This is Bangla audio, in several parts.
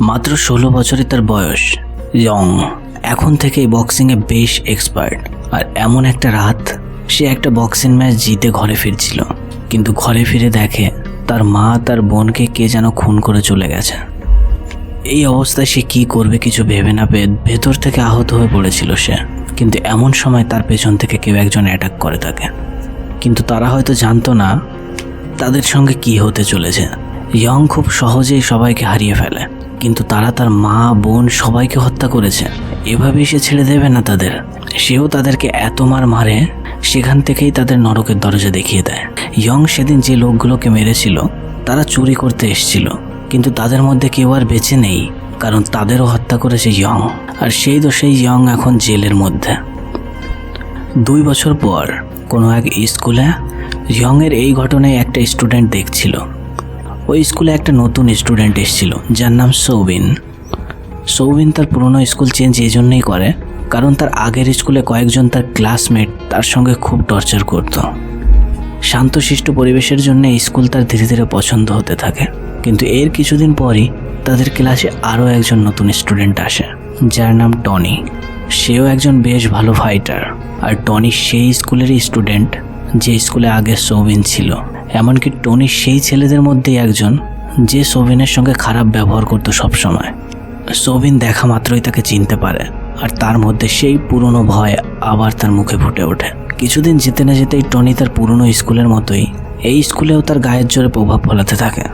মাত্র ষোলো বছরে তার বয়স। ইয়ং এখন থেকেই বক্সিংয়ে বেশ এক্সপার্ট আর এমন একটা রাত, সে একটা বক্সিং ম্যাচ জিতে ঘরে ফিরছিল। কিন্তু ঘরে ফিরে দেখে তার মা তার বোনকে কে যেন খুন করে চলে গেছে। এই অবস্থায় সে কি করবে কিছু ভেবে না পেয়ে ভেতর থেকে আহত হয়ে পড়েছিল সে। কিন্তু এমন সময় তার পেছন থেকে কেউ একজন অ্যাটাক করে তাকে। কিন্তু তারা হয়তো জানতো না তাদের সঙ্গে কি হতে চলেছে। ইয়ং খুব সহজেই সবাইকে হারিয়ে ফেলে। কিন্তু তারা তার মা, বোন সবাইকে হত্যা করেছে। এভাবেই সে ছেড়ে দেবে না তাদের। সেও তাদেরকে এত মার মারে, সেখান থেকেই তাদের নরকের দরজা দেখিয়ে দেয়। ইয়ং সেদিন যে লোকগুলোকে মেরেছিল, তারা চুরি করতে এসেছিল। কিন্তু তাদের মধ্যে কেউ আর বেঁচে নেই, কারণ তাদেরও হত্যা করেছে ইয়ং। আর সেই দোষেই ইয়ং এখন জেলের মধ্যে। দুই বছর পর কোনো এক স্কুলে ইয়ংয়ের এই ঘটনায় একটা স্টুডেন্ট দেখছিল। ওই স্কুলে একটা নতুন স্টুডেন্ট এসেছিল, যার নাম সৌবিন সৌবিন তার পুরনো স্কুল চেঞ্জ এই জন্যই করে, কারণ তার আগের স্কুলে কয়েকজন তার ক্লাসমেট তার সঙ্গে খুব টর্চার করত। শান্তশিষ্ট পরিবেশের জন্য স্কুল তার ধীরে ধীরে পছন্দ হতে থাকে। কিন্তু এর কিছুদিন পরই তাদের ক্লাসে আরও একজন নতুন স্টুডেন্ট আসে, যার নাম টনি। সেও একজন বেশ ভালো ফাইটার, আর টনি সেই স্কুলেরই স্টুডেন্ট, যে স্কুলে আগে সৌবিন ছিল। এমনকি টনি সেই ছেলেদের মধ্যেই একজন, যে সোভিনের সঙ্গে খারাপ ব্যবহার করতো সবসময়। সৌবিন দেখা মাত্রই তাকে চিনতে পারে, আর তার মধ্যে সেই পুরনো ভয় আবার তার মুখে ফুটে ওঠে। কিছুদিন যেতে না যেতেই টনি তার পুরনো স্কুলের মতোই, এই স্কুলেও তার গায়ের জোরে প্রভাব ফলাতে থাকে।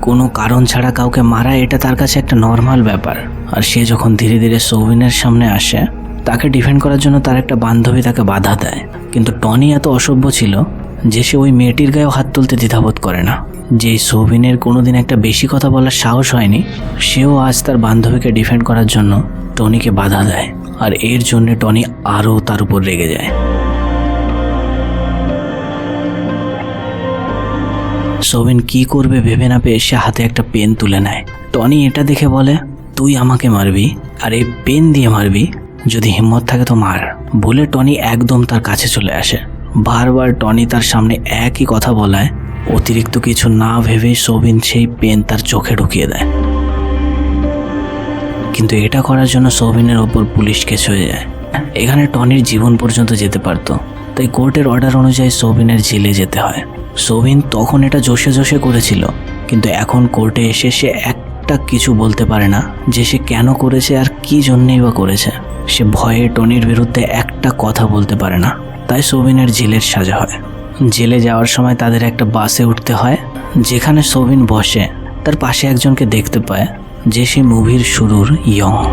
কোনো কারণ ছাড়া কাউকে মারা এটা তার কাছে একটা নর্মাল ব্যাপার, আর সে যখন ধীরে ধীরে সৌবিনের সামনে আসে, তাকে ডিফেন্ড করার জন্য তার একটা বান্ধবী তাকে বাধা দেয়। কিন্তু টনি এত অসভ্য ছিল যে সে ওই মেয়েটির গায়েও হাত তুলতে দ্বিধাবোধ করে না। যে সৌবিনের কোনোদিন একটা বেশি কথা বলার সাহস হয়নি, সেও আজ তার বান্ধবীকে ডিফেন্ড করার জন্য টনিকে বাধা দেয়। আর এর জন্য টনি আরও তার উপর রেগে যায়। সৌবিন কি করবে ভেবে না পেয়ে সে হাতে একটা পেন তুলে নেয়। টনি এটা দেখে বলে, তুই আমাকে মারবি, আর এই পেন দিয়ে মারবি, যদি হিম্মত থাকে তো মার। বলে টনি একদম তার কাছে চলে আসে। বারবার টনি তার সামনে একই কথা বলায়। অতিরিক্ত কিছু না ভেবেই সৌবিন সেই পেন তার চোখে ঢুকিয়ে দেয়। কিন্তু এটা করার জন্য সৌবিনের ওপর পুলিশ কেস হয়ে যায়। এখানে টনির জীবন পর্যন্ত যেতে পারতো। তাই কোর্টের অর্ডার অনুযায়ী সৌবিনের জেলে যেতে হয়। সৌবিন তখন এটা জোশে জোশে করেছিল। কিন্তু এখন কোর্টে এসে সে একটা কিছু বলতে পারে না যে সে কেন করেছে আর কি জন্যেই বা করেছে। সে ভয়ে টনির বিরুদ্ধে একটা কথা বলতে পারে না। তাই সৌবিনের জেলের সাজা হয়। জেলে যাওয়ার সময় তাদের একটা বাসে উঠতে হয়, যেখানে সৌবিন বসে। তার পাশে একজনকে দেখতে পায়, যে সে মুভির শুরুর ইয়ং।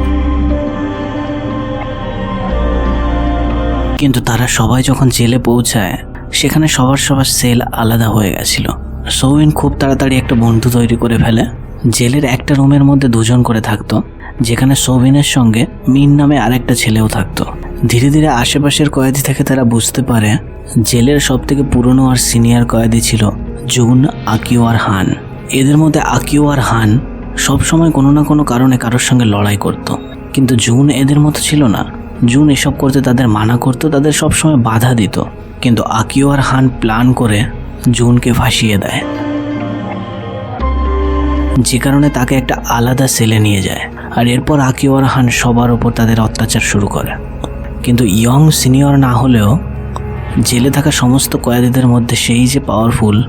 কিন্তু তারা সবাই যখন জেলে পৌঁছায়, সেখানে সবার সবার সেল আলাদা হয়ে গেছিল। সৌবিন খুব তাড়াতাড়ি একটা বন্ধু তৈরি করে ফেলে। জেলের একটা রুমের মধ্যে দুজন করে থাকতো, যেখানে সৌবিনের সঙ্গে মিন নামে আরেকটা ছেলেও থাকতো। ধীরে ধীরে আশেপাশের কয়েদি থেকে তারা বুঝতে পারে জেলের সব থেকে পুরনো আর সিনিয়র কয়েদি ছিল জুন আকিও আর হান। এদের মধ্যে আকিও আর হান সব সময় কোনো না কোনো কারণে কারোর সঙ্গে লড়াই করত। কিন্তু জুন এদের মতো ছিল না। জুন এসব করতে তাদের মানা করতো, তাদের সবসময় বাধা দিত। কিন্তু আকিও আর হান প্ল্যান করে জুনকে ফাঁসিয়ে দেয়। যে কারণে তাকে একটা আলাদা সেলে নিয়ে যায়। আর এরপর আকিও আর হান সবার ওপর তাদের অত্যাচার শুরু করে। কিন্তু ইয়ং সিনিয়র না হলেও জেলে থাকা সমস্ত কয়েদিদের মধ্যে সেই যে পাওয়ারফুল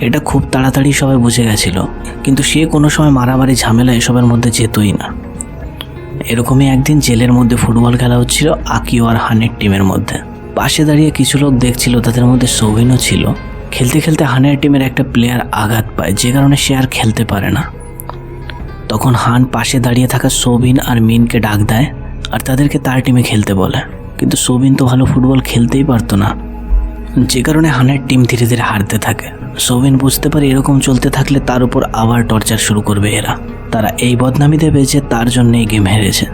এটা খুব তাড়াতাড়ি সবাই বুঝে গেছিল। কিন্তু সে কোনো সময় মারামারি, ঝামেলা এসবের মধ্যে যেতই না। এরকমই একদিন জেলের মধ্যে ফুটবল খেলা হচ্ছিল আকিও আর হানের টিমের মধ্যে। পাশে দাঁড়িয়ে কিছু লোক দেখছিল, তাদের মধ্যে সৌভিনও ছিল। খেলতে খেলতে হানের টিমের একটা প্লেয়ার আঘাত পায়, যে কারণে সে আর খেলতে পারে না। তখন হান পাশে দাঁড়িয়ে থাকা সৌবিন আর মিনকে ডাক দেয়, আর তাদেরকে তার টিমে খেলতে বলে। কিন্তু সৌবিন তো ভালো ফুটবল খেলতেই পারতো না। যে কারণে হানের টিম ধীরে ধীরে হারতে থাকে। সৌবিন বুঝতে পারে এরকম চলতে থাকলে তার উপর আবার টর্চার শুরু করবে এরা। তারা এই বদনামি দেবে যে তার জন্য এই গেম হেরেছে।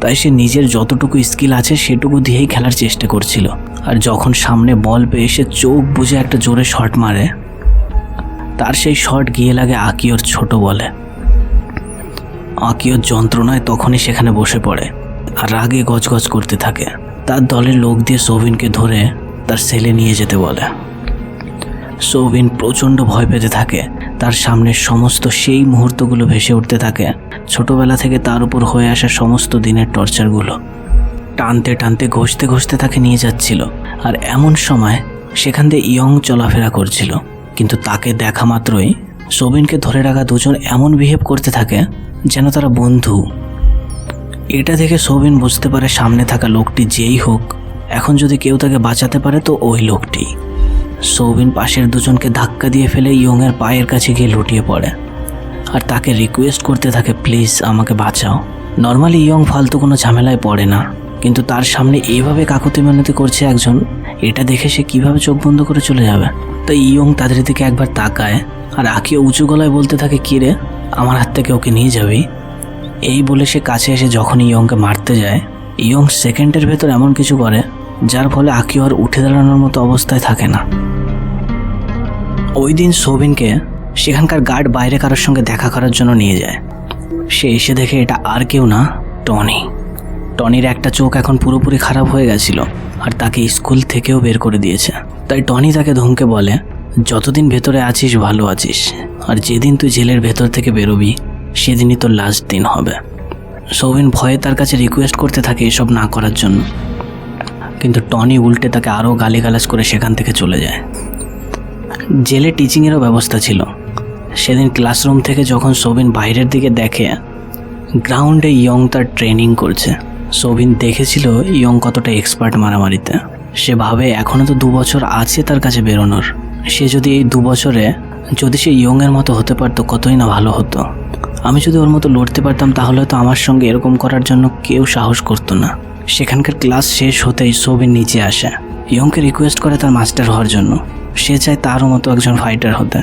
তাই সে নিজের যতটুকু স্কিল আছে সেটুকু দিয়েই খেলার চেষ্টা করছিল। আর যখন সামনে বল পেয়ে সে চোখ বুঝে একটা জোরে শট মারে, তার সেই শট গিয়ে লাগে আকিওর ছোট বলে। আকিওর যন্ত্রণায় তখনই সেখানে বসে পড়ে আর রাগে গজগজ করতে থাকে। তার দলের লোক দিয়ে সৌভিনকে ধরে তার সেলে নিয়ে যেতে বলে। সৌভিন প্রচণ্ড ভয় পেতে থাকে। তার সামনে সমস্ত সেই মুহূর্তগুলো ভেসে উঠতে থাকে। ছোটবেলা থেকে তার উপর হয়ে আসা সমস্ত দিনের টর্চারগুলো। টানতে টানতে ঘষতে ঘষতে তাকে নিয়ে যাচ্ছিল। আর এমন সময় সেখান দিয়ে ইয়ং চলাফেরা করছিল। কিন্তু তাকে দেখা মাত্রই সবিনকে ধরে রাখা দুজন এমন বিহেভ করতে থাকে যেন তারা বন্ধু এটা দেখে সবিন বুঝতে পারে সামনে থাকা লোকটি যেই হোক, এখন যদি কেউ তাকে বাঁচাতে পারে তো ওই লোকটি। সৌবিন পাশের দুজনকে ধাক্কা দিয়ে ফেলে ইয়ংয়ের পায়ের কাছে গিয়ে লুটিয়ে পড়ে। আর তাকে রিকোয়েস্ট করতে থাকে, প্লিজ আমাকে বাঁচাও। নর্মালি ইয়ং ফালতু কোনো ঝামেলায় পড়ে না, কিন্তু তার সামনে এভাবে কাকুতি মিনতি করছে একজন, এটা দেখে সে কীভাবে চোখ বন্ধ করে চলে যাবে? তাই ইয়ং তাদের দিকে একবার তাকায়, আর আঁকিয়ে উঁচু গলায় বলতে থাকে কিরে আমার হাত থেকে ওকে নিয়ে যাবি? এই বলে সে কাছে এসে যখন ইয়ংকে মারতে যায়, ইয়ং সেকেন্ডের ভেতর এমন কিছু করে, যার ফলে আকিও আর উঠে দাঁড়ানোর মতো অবস্থায় থাকে না। ওই দিন সোবিনকে সেখানকার গার্ড বাইরে কারোর সঙ্গে দেখা করার জন্য নিয়ে যায়। সে এসে দেখে এটা আর কেউ না, টনি। টনির একটা চোখ এখন পুরোপুরি খারাপ হয়ে গেছিল আর তাকে স্কুল থেকেও বের করে দিয়েছে। তাই টনি তাকে ধমকে বলে, যতদিন ভেতরে আছিস, ভালো আছিস। আর যেদিন তুই জেলের ভেতর থেকে বেরোবি সেদিনই তোর লাস্ট দিন হবে। সৌবিন ভয়ে তার কাছে রিকোয়েস্ট করতে থাকে এসব না করার জন্য। কিন্তু টনি উল্টে তাকে আরও গালিগালাজ করে সেখান থেকে চলে যায়। জেলে টিচিংয়েরও ব্যবস্থা ছিল। সেদিন ক্লাসরুম থেকে যখন সবিন বাইরের দিকে দেখে গ্রাউন্ডে ইয়ং তার ট্রেনিং করছে। সবিন দেখেছিল ইয়ং কতটা এক্সপার্ট মারামারিতে। সে ভাবে এখনও তো দু বছর আছে তার কাছে বেরোনোর। সে যদি এই দু বছরে যদি সে ইয়ংয়ের মতো হতে পারতো, কতই না ভালো হতো। আমি যদি ওর মতো লড়তে পারতাম, তাহলে তো আমার সঙ্গে এরকম করার জন্য কেউ সাহস করতো না। সেখানকার ক্লাস শেষ হতেই সবিন নিচে আসে। ইয়ংকে রিকোয়েস্ট করে তার মাস্টার হওয়ার জন্য। সে চায় তারও মতো একজন ফাইটার হতে।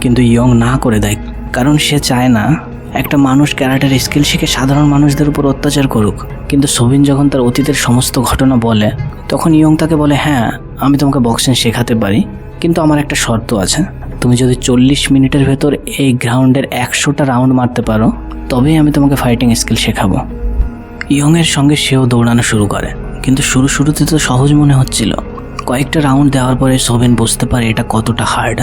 কিন্তু ইয়ং না করে দেয়, কারণ সে চায় না, একটা মানুষ ক্যারাটের স্কিল শিখে সাধারণ মানুষদের উপর অত্যাচার করুক। কিন্তু সবিন যখন তার অতীতের সমস্ত ঘটনা বলে, তখন ইয়ং তাকে বলে হ্যাঁ আমি তোমাকে বক্সিং শেখাতে পারি, কিন্তু আমার একটা শর্ত আছে। তুমি যদি চল্লিশ মিনিটের ভেতর এই গ্রাউন্ডের একশোটা রাউন্ড মারতে পারো, তবেই আমি তোমাকে ফাইটিং স্কিল শেখাবো। ইয়ংয়ের সঙ্গে সেও দৌড়ানো শুরু করে, কিন্তু শুরু শুরুতে তো সহজ মনে হচ্ছিল। কয়েকটা রাউন্ড দেওয়ার পরে সোবেন বুঝতে পারে এটা কতটা হার্ড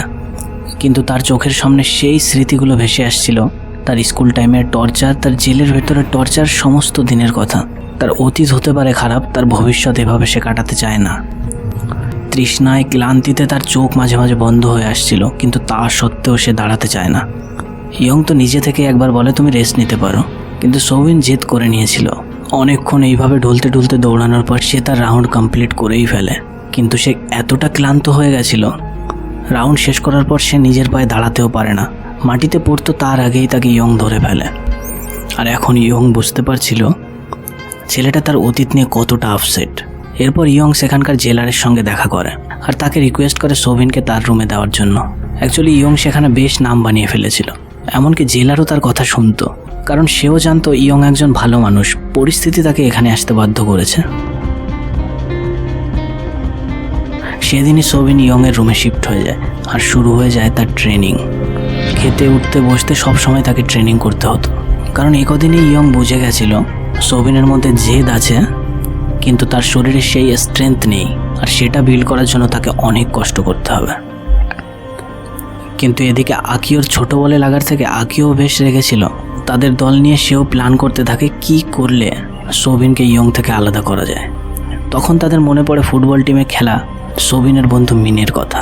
কিন্তু তার চোখের সামনে সেই স্মৃতিগুলো ভেসে আসছিল, তার স্কুল টাইমের টর্চার তার জেলের ভেতরে টর্চার সমস্ত দিনের কথা। তার অতীত হতে পারে খারাপ, তার ভবিষ্যৎ এভাবে সে কাটাতে চায় না। তৃষ্ণায় ক্লান্তিতে তার চোখ মাঝে মাঝে বন্ধ হয়ে আসছিল, কিন্তু তা সত্ত্বেও সে দাঁড়াতে চায় না। ইয়ং তো নিজে থেকে একবার বলে, তুমি রেস্ট নিতে পারো। কিন্তু সৌবিন জেদ করে নিয়েছিল। অনেকক্ষণ এইভাবে ঢুলতে ঢুলতে দৌড়ানোর পর সে তার রাউন্ড কমপ্লিট করেই ফেলে। কিন্তু সে এতটা ক্লান্ত হয়ে গেছিল। রাউন্ড শেষ করার পর সে নিজের পায়ে দাঁড়াতেও পারে না। মাটিতে পড়তো তার আগেই তাকে ইয়ং ধরে ফেলে। আর এখন ইয়ং বুঝতে পারছিল, ছেলেটা তার অতীত নিয়ে কতটা আপসেট এরপর ইয়ং সেখানকার জেলারের সঙ্গে দেখা করে আর তাকে রিকোয়েস্ট করে সোভিনকে তার রুমে দেওয়ার জন্য। অ্যাকচুয়ালি ইয়ং সেখানে বেশ নাম বানিয়ে ফেলেছিল। এমনকি জেলারও তার কথা শুনতো। কারণ সেও জানতো ইয়ং একজন ভালো মানুষ। পরিস্থিতি তাকে এখানে আসতে বাধ্য করেছে। সেদিনই সোভিন ইয়ংয়ের রুমে শিফট হয়ে যায়। আর শুরু হয়ে যায় তার ট্রেনিং খেতে, উঠতে, বসতে সব সময় তাকে ট্রেনিং করতে হতো। কারণ একদিনই ইয়ং বুঝে গেছিল, সোভিনের মধ্যে জেদ আছে কিন্তু তার শরীরে সেই স্ট্রেংথ নেই, আর সেটা বিল্ড করার জন্য তাকে অনেক কষ্ট করতে হবে। কিন্তু এদিকে আকিওর ছোট বলে লাগার থেকে আকিও বেশ রেগেছিল। তাদের দল নিয়ে সেও প্ল্যান করতে থাকে কি করলে সোভিনকে ইয়ং থেকে আলাদা করা যায়। তখন তাদের মনে পড়ে ফুটবল টিমে খেলা সোবিনের বন্ধু মিনের কথা।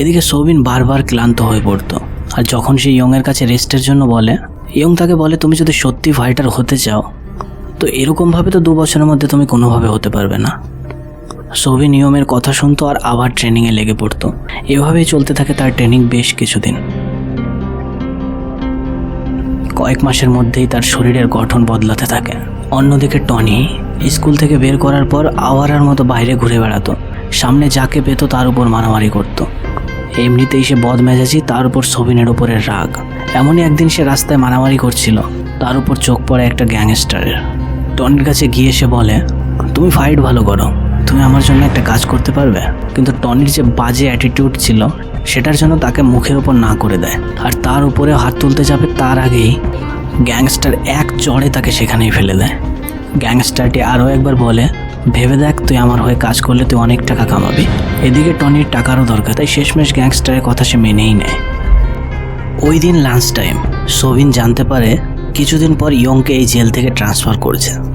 এদিকে সোবিন বারবার ক্লান্ত হয়ে পড়তো, আর যখন সে ইয়ংয়ের কাছে রেস্টের জন্য বলে, ইয়ং তাকে বলে, তুমি যদি সত্যি ফাইটার হতে চাও তো এরকমভাবে তো দু বছরের মধ্যে তুমি কোনোভাবে হতে পারবে না। সবি নিয়মের কথা শুনতো আর আবার ট্রেনিংয়ে লেগে পড়তো। এভাবেই চলতে থাকে তার ট্রেনিং বেশ কিছুদিন। কয়েক মাসের মধ্যেই তার শরীরের গঠন বদলাতে থাকে। অন্যদিকে টনি স্কুল থেকে বের করার পর আওয়ারার মতো বাইরে ঘুরে বেড়াতো। সামনে যাকে পেতো তার উপর মারামারি করতো। এমনিতেই সে বদমেজাজি, তার উপর সবিনের উপরে রাগ। এমনই একদিন সে রাস্তায় মারামারি করছিল। তার উপর চোখ পড়ে একটা গ্যাংস্টারের। টনির কাছে গিয়ে সে বলে, তুমি ফাইট ভালো করো। তুমি আমার জন্য একটা কাজ করতে পারবে? কিন্তু টনির যে বাজে অ্যাটিটিউড ছিল, সেটার জন্য তাকে মুখের ওপর না করে দেয়। আর তার উপরে হাত তুলতে যাবে তার আগেই গ্যাংস্টার এক চড়ে তাকে সেখানেই ফেলে দেয়। গ্যাংস্টারটি আরও একবার বলে, ভেবে দেখ, তুই আমার হয়ে কাজ করলে তুই অনেক টাকা কামাবি। এদিকে টনির টাকারও দরকার, তাই শেষমেশ গ্যাংস্টারের কথা সে মেনেই নেয়। ওই দিন লাঞ্চ টাইম সোভিন জানতে পারে কিছুদিন পর ইয়ংকে এই জেল থেকে ট্রান্সফার করছে।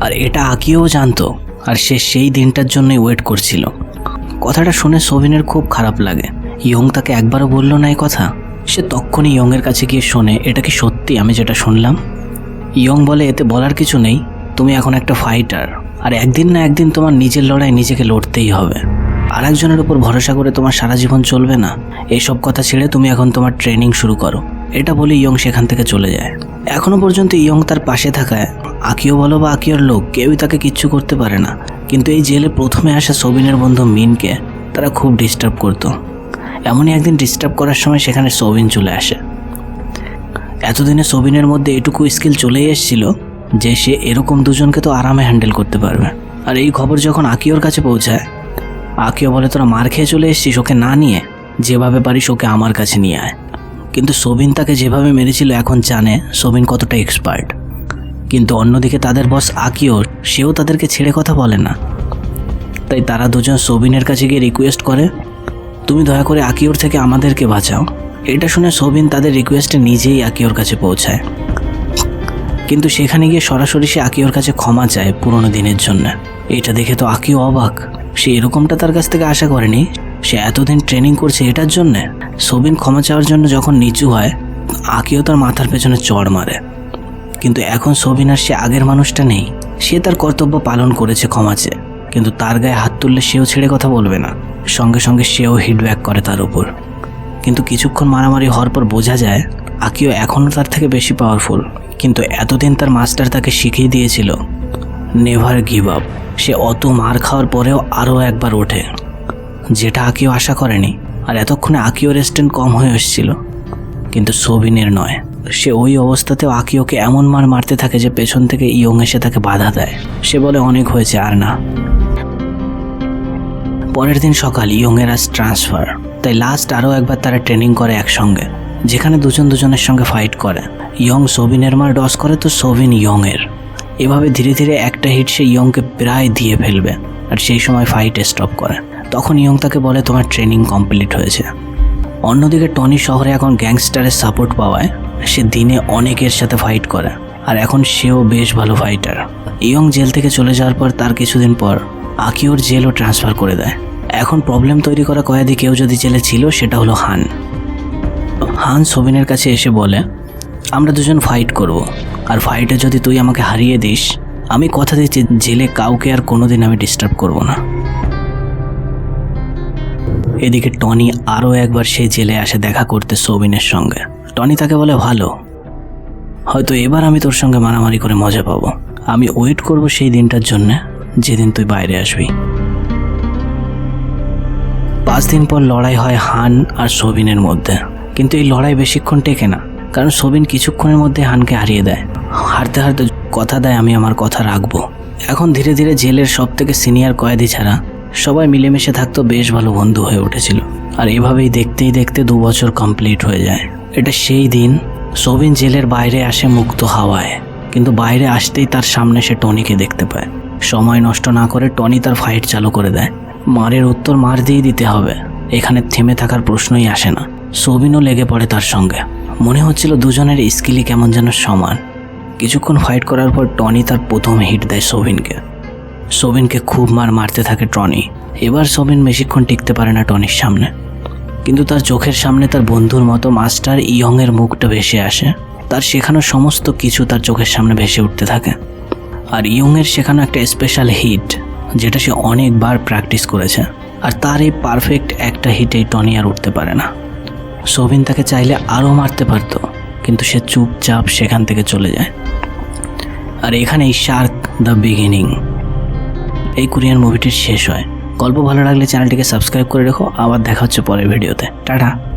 আর এটা আকিও জানতো, আর সে সেই দিনটার জন্যই ওয়েট করছিল। কথাটা শুনে সোভিনের খুব খারাপ লাগে। ইয়ং তাকে একবারও বলল না এই কথা? সে তখনই ইয়ংয়ের কাছে গিয়ে শোনে, এটা কি সত্যি আমি যেটা শুনলাম? ইয়ং বলে, এতে বলার কিছু নেই। তুমি এখন একটা ফাইটার আর একদিন না একদিন তোমার নিজের লড়াই নিজেকে লড়তেই হবে। আর একজনের উপর ভরসা করে তোমার সারা জীবন চলবে না। এইসব কথা ছেড়ে তুমি এখন তোমার ট্রেনিং শুরু করো। এটা বলে ইয়ং সেখান থেকে চলে যায়। এখনও পর্যন্ত ইয়ং তার পাশে থাকায় আকিও বলো বা আকিওর লোক, কেউই তাকে কিচ্ছু করতে পারে না। কিন্তু এই জেলে প্রথমে আসা সবিনের বন্ধু মিনকে তারা খুব ডিস্টার্ব করতো। এমনই একদিন ডিস্টার্ব করার সময় সেখানে সবিন চলে আসে। এতদিনে সবিনের মধ্যে এটুকু স্কিল চলেই এসেছিল যে সে এরকম দুজনকে তো আরামে হ্যান্ডেল করতে পারবে। আর এই খবর যখন আকিওর কাছে পৌঁছায়, আকিও বলে, তোরা মার খেয়ে চলে এসেছিস ওকে না নিয়ে, যেভাবে পারিস ওকে আমার কাছে নিয়ে আয়। কিন্তু সবিন তাকে যেভাবে মেরেছিল এখন জানে সবিন কতটা এক্সপার্ট কিন্তু অন্যদিকে তাদের বস আকিও সেও তাদেরকে ছেড়ে কথা বলে না। তাই তারা দুজন সবিনের কাছে গিয়ে রিকোয়েস্ট করে, তুমি দয়া করে আকিওর থেকে আমাদেরকে বাঁচাও। এটা শুনে সবিন তাদের রিকোয়েস্টে নিজেই আকিওর কাছে পৌঁছায়। কিন্তু সেখানে গিয়ে সরাসরি সে আকিওর কাছে ক্ষমা চায় পুরোনো দিনের জন্য। এটা দেখে তো আকিও অবাক। সে এরকমটা তার কাছ থেকে আশা করেনি? সে এতদিন ট্রেনিং করছে এটার জন্যে? সবিন ক্ষমা চাওয়ার জন্য যখন নিচু হয়, আকিও তার মাথার পেছনে চড় মারে। কিন্তু এখন সবিন আর সে আগের মানুষটা নেই। সে তার কর্তব্য পালন করেছে ক্ষমা চেয়ে কিন্তু তার গায়ে হাত তুললে সেও ছেড়ে কথা বলবে না। সঙ্গে সঙ্গে সেও হিটব্যাক করে তার উপর। কিন্তু কিছুক্ষণ মারামারি হওয়ার পর বোঝা যায়, আকিও এখনও তার থেকে বেশি পাওয়ারফুল কিন্তু এতদিন তার মাস্টার তাকে শিখিয়ে দিয়েছিল নেভার গিভ আপ সে অত মার খাওয়ার পরেও আরও একবার ওঠে। যেটা আকিও আশা করেনি, আর এতক্ষণে আকিও রেস্টেন্ট কম হয়ে এসেছিল। কিন্তু সবিনের নয়। সে ওই অবস্থাতেও আকিওকে এমন মার মারতে থাকে যে পেছন থেকে ইয়ং এসে তাকে বাধা দেয়। সে বলে, অনেক হয়েছে, আর না। পরের দিন সকাল, ইয়ংয়ের আজ ট্রান্সফার। তাই লাস্ট আরও একবার তারা ট্রেনিং করে একসঙ্গে, যেখানে দুজন দুজনের সঙ্গে ফাইট করে। ইয়ং সোভিনের মার ডস করে তো সোবিন ইয়ংয়ের। এভাবে ধীরে ধীরে একটা হিট সে ইয়ংকে প্রায় দিয়ে ফেলবে, আর সেই সময় ফাইট স্টপ করে। তখন ইয়ং তাকে বলে, তোমার ট্রেনিং কমপ্লিট হয়েছে। অন্যদিকে টনি শহরে এখন গ্যাংস্টারের সাপোর্ট পাওয়ায় সে দিনে অনেকের সাথে ফাইট করে, আর এখন সেও বেশ ভালো ফাইটার ইয়ং জেল থেকে চলে যাওয়ার পর তার কিছুদিন পর আকিওর জেলও ট্রান্সফার করে দেয়। এখন প্রবলেম তৈরি করা কয়েদি কেউ যদি জেলে ছিল, সেটা হলো হান। হান সবিনের কাছে এসে বলে, আমরা দুজন ফাইট করব, আর ফাইটে যদি তুই আমাকে হারিয়ে দিস, আমি কথা দিচ্ছি, জেলে কাউকে আর কোনোদিন আমি ডিস্টার্ব করব না। এদিকে টনি আরও একবার সেই জেলে আসে দেখা করতে সবিনের সঙ্গে। টনি তাকে বলে, ভালো। হয়তো এবার আমি তোর সঙ্গে মারামারি করে মজা পাবো। আমি ওয়েট করব সেই দিনটার জন্য, যেদিন তুই বাইরে আসবি। পাঁচ দিন পর লড়াই হয় হান আর সবিনের মধ্যে। কিন্তু এই লড়াই বেশিক্ষণ টেকে না, কারণ সবিন কিছুক্ষণের মধ্যে হানকে হারিয়ে দেয়। হারতে হারতে কথা দেয়, আমি আমার কথা রাখব। এখন ধীরে ধীরে জেলের সব থেকে সিনিয়র কয়েদি ছাড়া সবাই মিলেমিশে থাকতো বেশ ভালো বন্ধু হয়ে উঠেছিল। আর এভাবেই দেখতেই দেখতে দু বছর কমপ্লিট হয়ে যায়। এটা সেই দিন সবিন জেলের বাইরে আসে মুক্ত হাওয়ায়, কিন্তু বাইরে আসতেই তার সামনে সে টনিকে দেখতে পায়। সময় নষ্ট না করে টনি তার ফাইট চালু করে দেয়। মারের উত্তর মার দিয়ে দিতে হবে, এখানে থেমে থাকার প্রশ্নই আসে না। সবিনও লেগে পড়ে তার সঙ্গে। মনে হচ্ছিল দুজনের স্কিলই কেমন যেন সমান। কিছুক্ষণ ফাইট করার পর টনি তার প্রথম হিট দেয় সবিনকে। সবিনকে খুব মার মারতে থাকে টনি। এবার সবিন বেশিক্ষণ টিকতে পারে না টনির সামনে। কিন্তু তার চোখের সামনে তার বন্ধুর মতো মাস্টার ইয়ংয়ের মুখটা ভেসে আসে। তার শেখানো সমস্ত কিছু তার চোখের সামনে ভেসে উঠতে থাকে। আর ইয়ংয়ের শেখানো একটা স্পেশাল হিট যেটা সে অনেকবার প্র্যাকটিস করেছে। আর তার এই পারফেক্ট একটা হিটেই টনি আর উঠতে পারে না। সবিন তাকে চাইলে আরও মারতে পারতো, কিন্তু সে চুপচাপ সেখান থেকে চলে যায়। আর এখানেই শার্ক দ্য বিগিনিং। এই কোরিয়ান মুভিটির শেষ হয়। গল্প ভালো লাগলে চ্যানেলটিকে সাবস্ক্রাইব করে রেখো আবার দেখা হচ্ছে পরের ভিডিওতে। টাটা।